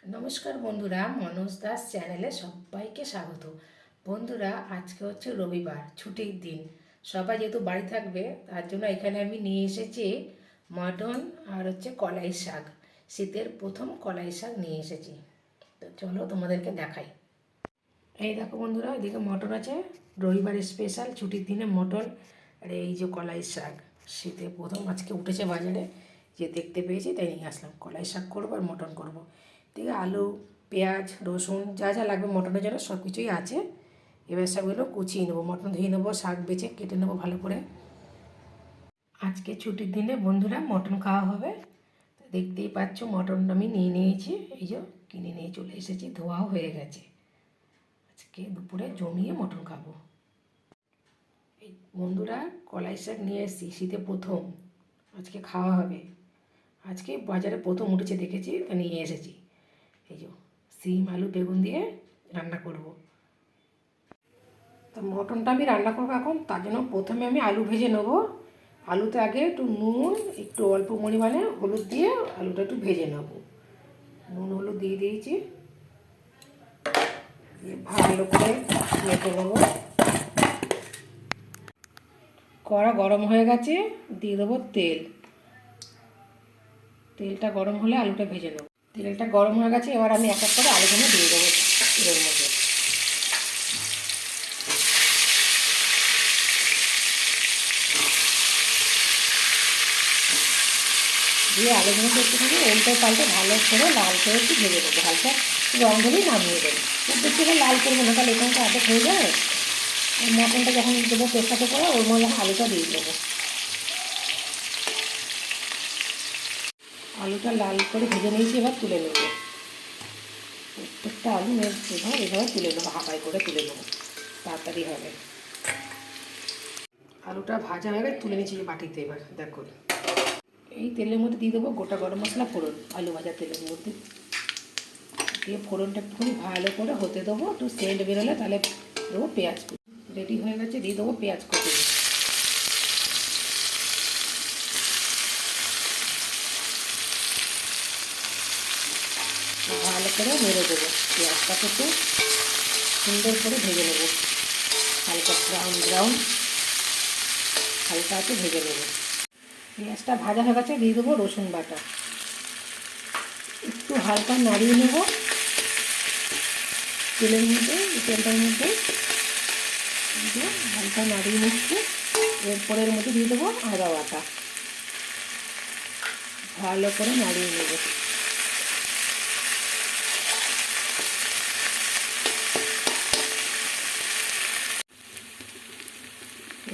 নমস্কার বন্ধুরা, মনোজ দাস চ্যানেলে সবাইকে স্বাগত। বন্ধুরা, আজকে হচ্ছে রবিবার, ছুটির দিন। সবাই যেহেতু বাড়ি থাকবে, তার জন্য এখানে আমি নিয়ে এসেছি মটন আর হচ্ছে কলাই শাক। শীতের প্রথম কলাই শাক নিয়ে এসেছি। তো চলো তোমাদেরকে দেখাই। এই দেখো বন্ধুরা, এদিকে মটন আছে। রবিবার স্পেশাল ছুটির দিনে মটন আর এই যে কলাই শাক। শীতে প্রথম আজকে উঠেছে বাজারে, যে দেখতে পেয়েছি তাই নিয়ে আসলাম। কলাই শাক করব আর মটন করব। আছে আলু, পেঁয়াজ, রসুন, যা যা লাগবে মটনের জন্য সব কিছুই আছে। এবার সবগুলো কুচিয়ে নেব, মটন ধুয়ে নেব, শাক বেছে কেটে নেব ভালো করে। আজকে ছুটির দিনে বন্ধুরা মটন খাওয়া হবে। দেখতেই পাচ্ছ মটন আমি নিয়ে নিয়েছি, এই যে কিনে নিয়ে চলে এসেছি, ধোয়াও হয়ে গেছে। আজকে দুপুরে জমিয়ে মটন খাব। এই বন্ধুরা কলাই শাক নিয়ে এসেছি, শীতে প্রথম, আজকে খাওয়া হবে। আজকে বাজারে প্রথম উঠেছে, দেখেছি, তা নিয়ে এসেছি। এই সিম, আলু, বেগুন দিয়ে রান্না করব। তো মটনটা আমি রান্না করব এখন, তার জন্য প্রথমে আমি আলু ভেজে নেব। আলুতে আগে একটু নুন, একটু অল্প পরিমাণে হলুদ দিয়ে আলুটা একটু ভেজে নেব। নুন, হলুদ দিয়ে দিয়েছি। দিয়ে ভালো করে মেখে নেব। কড়া গরম হয়ে গেছে, দিয়ে দেবো তেল। তেলটা গরম হলে আলুটা ভেজে নেব। তেলটা গরম হয়ে গেছে, এবার আমি এক এক করে আলুগুলো দিয়ে দেবো তেলের মধ্যে। দিয়ে আলুগুলোকে একটুখানি উল্টে পাল্টে ভালো করে লাল করে একটু ভেজে দেবো হালকা রং ধরেই নামিয়ে দেবো। খুব বেশি লাল করব না, তাহলে এখানটা আটক হয়ে আর মটনটা যখন দেবো প্রেসারতে করে ওর মধ্যে আলুটা দিয়ে দেবো। আলুটা লাল করে ভেজে নিয়েছি, এবার তুলে নেব। প্রত্যেকটা আলু এভাবে এভাবে তুলে নেব হাঁপাই করে তুলে নেব। তাড়াতাড়ি হবে। আলুটা ভাজা হয়ে তুলে নিয়েছি বাটিতে এবার, দেখো। এই তেলের মধ্যে দিয়ে দেবো গোটা গরম মশলা, ফোড়ন, আলু ভাজা তেলের মধ্যে। দিয়ে ফোড়নটা একটুখানি ভালো করে হতে দেবো, একটু সেন্ট বেরোলে তাহলে দেবো পেঁয়াজ। রেডি হয়ে গেছে, দিয়ে দেবো পেঁয়াজ কুচি ভালো করে নেড়ে দেবো। পেঁয়াজটাকে একটু সুন্দর করে ভেজে নেব। হালকা ব্রাউন ব্রাউন হালকা একটু ভেজে নেব। পেঁয়াজটা ভাজা হয়ে গেছে, দিয়ে দেবো রসুন বাটা। একটু হালকা নাড়িয়ে নেব। তেলের মধ্যে, তেলটার মধ্যে হালকা নাড়িয়ে নিচ্ছি। এরপরে এর মধ্যে দিয়ে দেবো আদা বাটা। ভালো করে নাড়িয়ে নেব।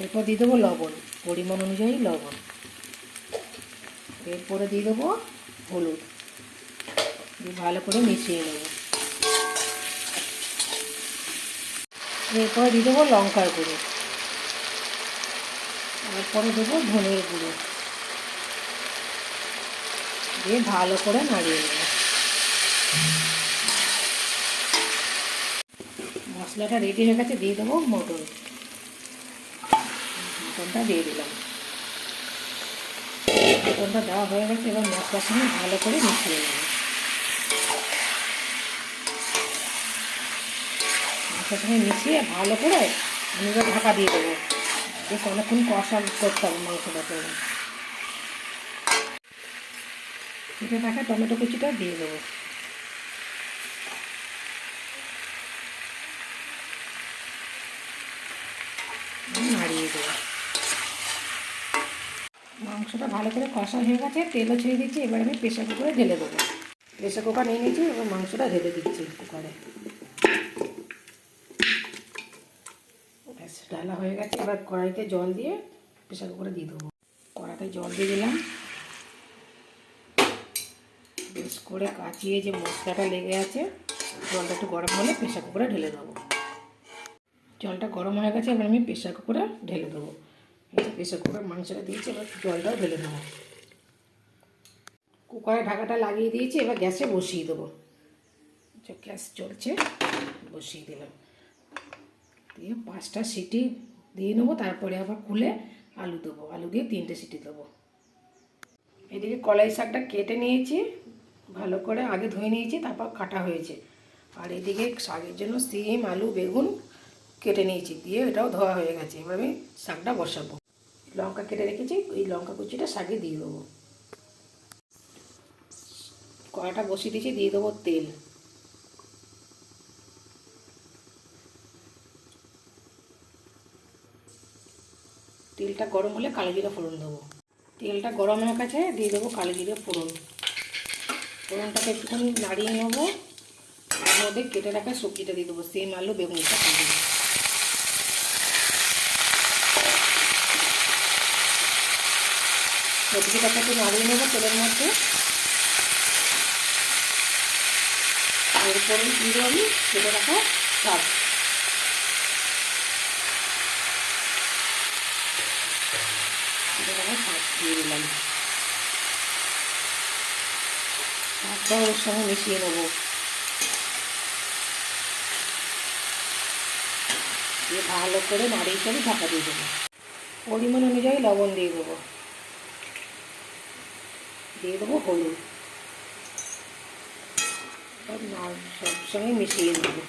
এরপর দিয়ে দেবো লবণ, পরিমাণ অনুযায়ী লবণ। এরপরে দিয়ে দেবো হলুদ। দিয়ে ভালো করে মিশিয়ে নেব। এরপরে দিয়ে দেবো লঙ্কার গুঁড়ো। এরপরে দেবো ধনের গুঁড়ো। দিয়ে ভালো করে নাড়িয়ে নেব। মশলাটা রেডি হয়ে গেছে, দিয়ে দেবো মটন মটনটা দিয়ে দিলাম। মটনটা দেওয়া হয়ে গেছে, এবার মশলার সঙ্গে ভালো করে মিশিয়ে নেব। মশলার সঙ্গে মিশিয়ে ভালো করে আমি এবার ঢাকা দিয়ে দেবো। বেশ অনেকক্ষণ কষা করতে হবে মাংসটাকে কেটে থাকা টমেটো কুচিটা দিয়ে দেবো নাড়িয়ে দেবো মাংসটা ভালো করে কষা হয়ে গেছে, তেলও ছেড়ে দিচ্ছি এবার আমি প্রেশার কুকারে ঢেলে দেবো। প্রেশার কুকার নিয়ে নিয়েছি, এবার মাংসটা ঢেলে দিচ্ছি কুকারে। ব্যাস, ঢালা হয়ে গেছে, এবার কড়াইতে জল দিয়ে প্রেশার কুকারে দিয়ে দেবো। কড়াইতে জল দিয়ে দিলাম। বেশ করে কাচিয়ে যে মশলাটা লেগে আছে, জলটা একটু গরম হলে প্রেশার কুকারে ঢেলে দেবো। জলটা গরম হয়ে গেছে, এবার আমি প্রেশার কুকারে ঢেলে দেবো। প্রেশার কুকার মাংসটা দিয়েছি, এবার জলটাও ঢেলে দেবো কুকারে ঢাকাটা লাগিয়ে দিয়েছি, এবার গ্যাসে বসিয়ে দেবো। গ্যাস চলছে, বসিয়ে দিলাম। দিয়ে পাঁচটা সিটি দিয়ে নেব, তারপরে আবার খুলে আলু দেবো, আলু দিয়ে তিনটে সিটি দেবো। এদিকে কলাই শাকটা কেটে নিয়েছি, ভালো করে আগে ধুয়ে নিয়েছি, তারপর কাটা হয়েছে। আর এদিকে শাকের জন্য সিম, আলু, বেগুন কেটে নিয়েছি, দিয়ে এটাও ধোয়া হয়ে গেছে। এবার আমি শাকটা বসাবো। লঙ্কা কেটে রেখেছি ওই লঙ্কা কুচিটা শাকে দিয়ে দেবো। কড়াটা বসিয়ে দিয়েছি, দিয়ে দেবো তেল। তেলটা গরম হলে কালো জিরে ফোড়ন দেবো। তেলটা গরম হয়ে গেছে দিয়ে দেবো কালো জিরে ফোড়ন। ফোড়নটাকে একটুখানি নাড়িয়ে নেব। তার মধ্যে কেটে রাখা সবজিটা দিয়ে দেবো, সেম আলু বেগুনটা দিয়ে দেবো। সবজিটাকে একটু নাড়িয়ে নেব তেলের মধ্যে। এরপরে দিয়ে আমি কেটে রাখা শাক শাক দিয়ে দিলাম। ওর সঙ্গে মিশিয়ে নেব। দিয়ে ভালো করে নাড়িয়ে করে ঢাকা দিয়ে দেবো। পরিমাণ অনুযায়ী লবণ দিয়ে দেবো। দিয়ে দেবো হলুদ। সব না সব সঙ্গে মিশিয়ে দেবো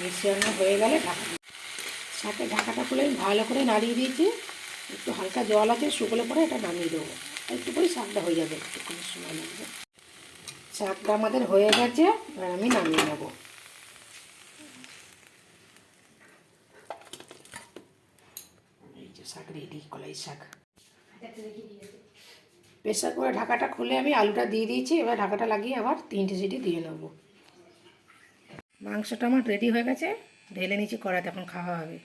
মিশিয়ে হয়ে গেলে ঢাকা সাথে ঢাকাটা খুলে ভালো করে নাড়িয়ে দিয়েছি। একটু হালকা জল আছে শুকনো পরে এটা নামিয়ে দেবো। একটু করে শাকটা হয়ে যাবে, একটুখানি সময় লাগবে। শাকটা আমাদের হয়ে গেছে, এবার আমি নামিয়ে নেব এই যে শাক রেডি কলাই শাক। প্রেশার করে ঢাকাটা খুলে আমি আলুটা দিয়ে দিয়েছি এবার ঢাকাটা লাগিয়ে আবার তিনটে সিটি দিয়ে নেব। মাংসটা আমার রেডি হয়ে গেছে ঢেলে নিচ্ছি কড়াতে এখন খাওয়া হবে।